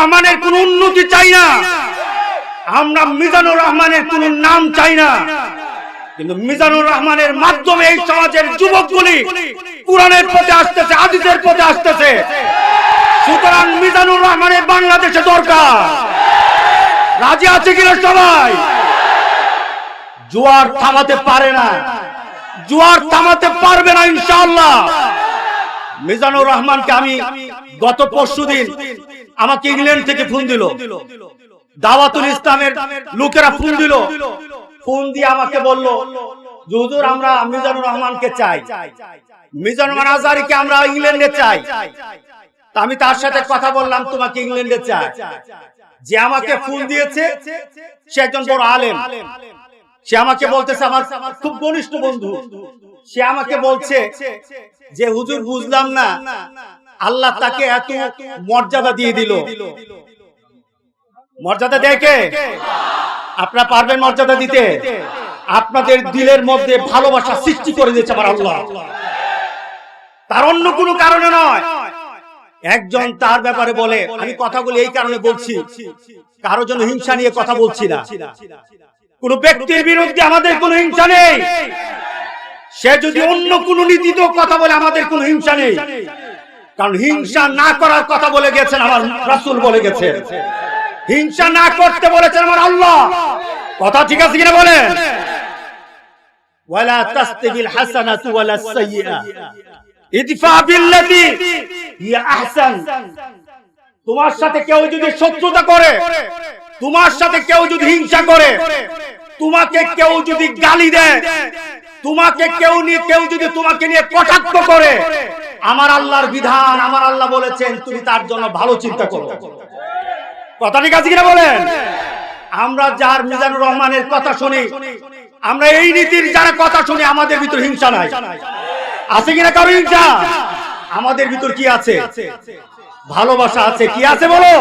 রহমানের কোন উন্নতি চাই না। আমরা মিজানুর রহমানের কোন নাম চাই না। কিন্তু মিজানুর রহমানের মাধ্যমে এই সমাজের যুবকগুলি কোরআনের পথে আসতেছে আদিতের পথে আসতেছে। সুতরাং মিজানুর রহমানের বাংলাদেশে দরকার। রাজি আছে কিনা সবাই? জোয়ার থামাতে পারে না। জোয়ার থামাতে পারবে না ইনশাআল্লাহ। মিজানুর রহমানকে আমি গত পরশুদিন আমাকে ইংল্যান্ড থেকে ফোন দিল। দাওয়াতুল ইসলামের লোকেরা ফোন দিল। ফোন দিয়ে আমাকে বলল যে হুজুর আমরা মিজানুর রহমানকে চাই। মিজানুর রহমান আজহারিকে আমরা ইংল্যান্ডে চাই। তা আমি তার সাথে কথা বললাম তোমাকে ইংল্যান্ডে চাই। যে আমাকে ফোন দিয়েছে সে একজন বড় আলেম। সে আমাকে বলতেছে আমার খুব ঘনিষ্ঠ বন্ধু। সে আমাকে বলছে যে, হুজুর, বুঝলাম না। আল্লাহ তাকে এত মর্যাদা দিয়ে দিল। মর্যাদা দেখে আপনারা পারবেন মর্যাদা দিতে? আপনাদের দিলের মধ্যে ভালোবাসা সৃষ্টি করে দিয়েছে আমার আল্লাহ। তার অন্য কোনো কারণে নয়। একজন তার ব্যাপারে বলে, আমি কথাগুলি এই কারণে বলছি কারও জন্য হিংসা নিয়ে কথা বলছি না। কোন ব্যক্তির বিরুদ্ধে আমাদের কোনো হিংসা নেই। সে যদি অন্য কোন নীতিতেও কথা বলে আমাদের কোন হিংসা নেই। কারণ হিংসা না করার কথা বলে গেছেন আমার রাসূল বলে গেছেন হিংসা না করতে বলেছেন আমার আল্লাহ। কথা ঠিক আছে কিনা বলেন? ওয়ালা তাস্তাবিল হাসানাতু ওয়ালা সাইয়্যা ইদফা বিল্লাতি হিয়া আহসান। তোমার সাথে কেউ যদি শত্রুতা করে তোমার সাথে কেউ যদি হিংসা করে তোমাকে কেউ যদি গালি দেয়, তোমাকে কেউ নিয়ে কেউ যদি তোমাকে নিয়ে কটাক্ষ করে, আমার আল্লাহর বিধান, আমার আল্লাহ বলেছেন, তুমি তার জন্য ভালো চিন্তা করো। কথা ঠিক আছে কিনা বলেন? আমরা যার মিজানুর রহমানের কথা শুনি, আমরা এই নীতির যারা কথা শুনি, আমাদের ভিতর হিংসা নাই। আছে কিনা কারও হিংসা? আমাদের ভিতর কি আছে? ভালোবাসা আছে। কি আছে বলো?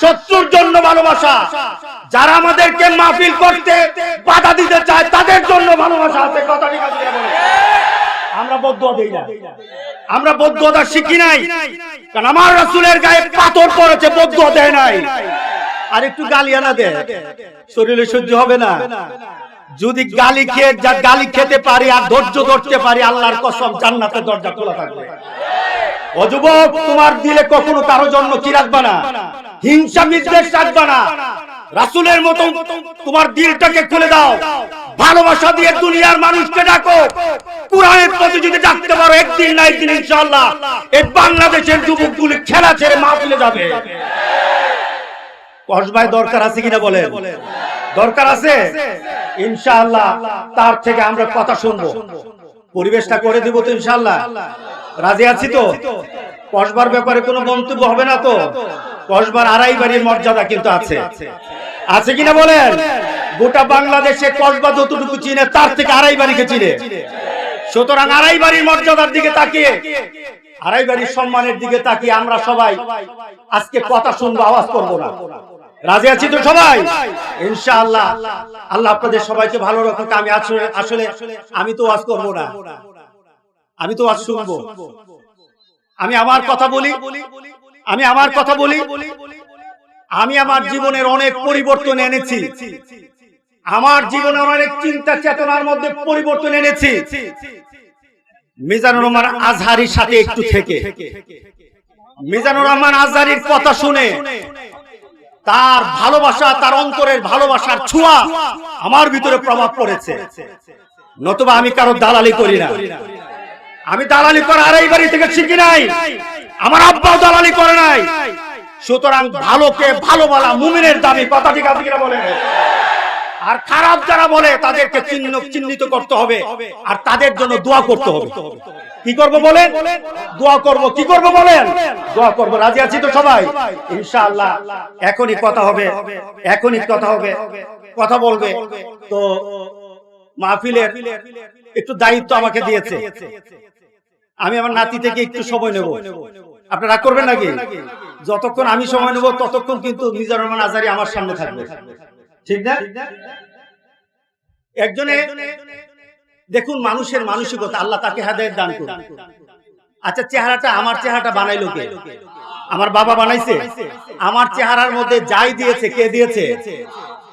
শত্রুর জন্য ভালোবাসা। যারা আমাদেরকে মাহফিল করতে বাধা দিতে চায়, তাদের জন্য ভালোবাসা আছে। কথা আমরা বদুয়া দেই না। আমরা বদুয়া শিখি নাই। কারণ আমার রাসূলের গায়ে পাথর পড়েছে, বদুয়া দেয় নাই। আর একটু গালিয়ানা দে। শরীরে সহ্য হবে না। যদি গালি খেয়ে যা গালি খেতে পারি আর ধৈর্য ধরতে পারি, আল্লাহর কসম জান্নাতের দরজা খোলা থাকবে। ও যুবক, তোমার দিলে কখনো কারও জন্য কি রাখবা না? হিংসা বিদ্বেষ রাখবা না। রাসূলের মতো তোমার দিলটাকে খুলে দাও। ভালোবাসা দিয়ে দুনিয়ার মানুষকে ডাকো। কোরআনের প্রতি যদি ডাকতে পারো, একদিন না একদিন ইনশাআল্লাহ এই বাংলাদেশের যুবকগুলি খেলা ছেড়ে মাহফিলে যাবে। কসবাই দরকার আছে কিনা বলেন? দরকার আছে? ইনশাআল্লাহ, তার থেকে আমরা কথা শুনব। পরিবেশটা করে দিব তো ইনশাআল্লাহ। রাজি আছি তো? কসবার ব্যাপারে কোনো মন্তব্য হবে না তো? কসবার আড়াই বাড়ির মর্যাদা কিন্তু আছে। আছে কিনা বলেন? গোটা বাংলাদেশে কসবা যতটুকু চিনে, তার থেকে আড়াই বাড়িকে চিনে। সুতরাং আড়াই বাড়ির মর্যাদার দিকে তাকিয়ে, আড়াই বাড়ির সম্মানের দিকে তাকিয়ে আমরা সবাই আজকে কথা শুনব, আওয়াজ করব না। রাজি আছি তো সবাই? ইনশাআল্লাহ। আল্লাহ আপনাদের সবাইকে ভালো রাখুক। আমি আসলে আসলে আমি তো ওয়াজ করব না। আমি তো ওয়াজ শুনব। আমি আমার কথা বলি, আমি আমার কথা বলি, আমি আমার জীবনের অনেক পরিবর্তন এনেছি। আমার জীবনের অনেক চিন্তা চেতনার মধ্যে পরিবর্তন এনেছি। মিজানুর রহমান আজহারির সাথে একটু থেকে। মিজানুর রহমান আজহারির কথা শুনে তার ভালোবাসা, তার অন্তরের ভালোবাসার ছোঁয়া আমার ভিতরে প্রভাব পড়েছে। নতুবা আমি কারও দালালি করি না। আমি দালালি করা আড়াই বাড়ি থেকে শিখি নাই। আমার আব্বাও দালালি করে নাই। সুতরাং ভালোকে ভালো বলা মুমিনের দাবি, কথা ঠিক আছে কিনা বলেন? আর খারাপ যারা বলে, তাদেরকে চিহ্ন চিহ্নিত করতে হবে। আর তাদের জন্য দোয়া করতে হবে। কি করব বলেন? দোয়া করব। কি করব বলেন? দোয়া করব। রাজি আছি তো সবাই? ইনশাআল্লাহ। এখনই কথা হবে। এখনই কথা হবে। কথা বলবে। তো মাহফিলের একটু দায়িত্ব আমাকে দিয়েছে। আমি আমার নাতি থেকে একটু সময় নেব। আপনারা রাগ করবেন নাকি? যতক্ষণ আমি সময় নেব ততক্ষণ কিন্তু মিজানুর রহমান আজারি আমার সামনে থাকবে। ঠিক না? একজনে দেখুন মানুষের মানসিকতা আল্লাহ তাকে হাদায়ত দান করুন। আচ্ছা চেহারাটা আমার চেহারাটা বানাইলো কে? আমার বাবা বানাইছে। আমার চেহারার মধ্যে যাই দিয়েছে কে দিয়েছে।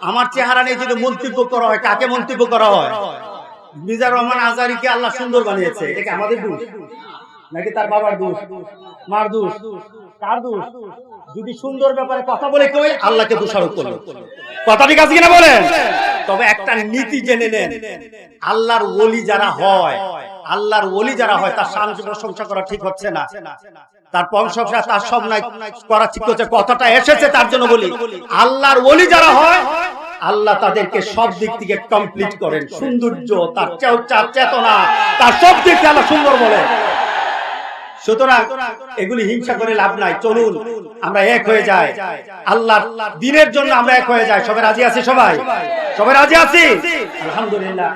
আমার চেহারা নিয়ে যদি মন্তব্য করা হয় কাকে মন্তব্য করা হয়? মিজার রহমান আজারিকে আল্লাহ সুন্দর বানিয়েছে। এটা কি আমাদের দোষ? নাকি তার বাবার দোষ? মার দোষ? কার দোষ? যদি সুন্দর ব্যাপারে কথা বলে কেউ, আল্লাহকে দোষারোপ করল। কথা ঠিক আছে কিনা বলেন? তবে একটা নীতি জেনে নেন। আল্লাহর ওলি যারা হয়, আল্লাহর ওলি যারা হয়, তার শান প্রশংসা করা ঠিক হচ্ছে না। তার প্রশংসা, তার সব নাই করা ঠিক হচ্ছে। কথাটা এসেছে তার জন্য বলি। আল্লাহর ওলি যারা হয় আল্লাহ তাদেরকে সব দিক থেকে কমপ্লিট করেন। সৌন্দর্য, তার চেতনা, তার সব দিক থেকে আল্লাহ সুন্দর বলে। সুতরাং এগুলি হিংসা করে লাভ নাই, চলুন, আমরা এক হয়ে যাই। আল্লাহ দিনের জন্য আমরা এক হয়ে যাই। সবাই রাজি আছি সবাই? সবাই রাজি আছি আলহামদুলিল্লাহ।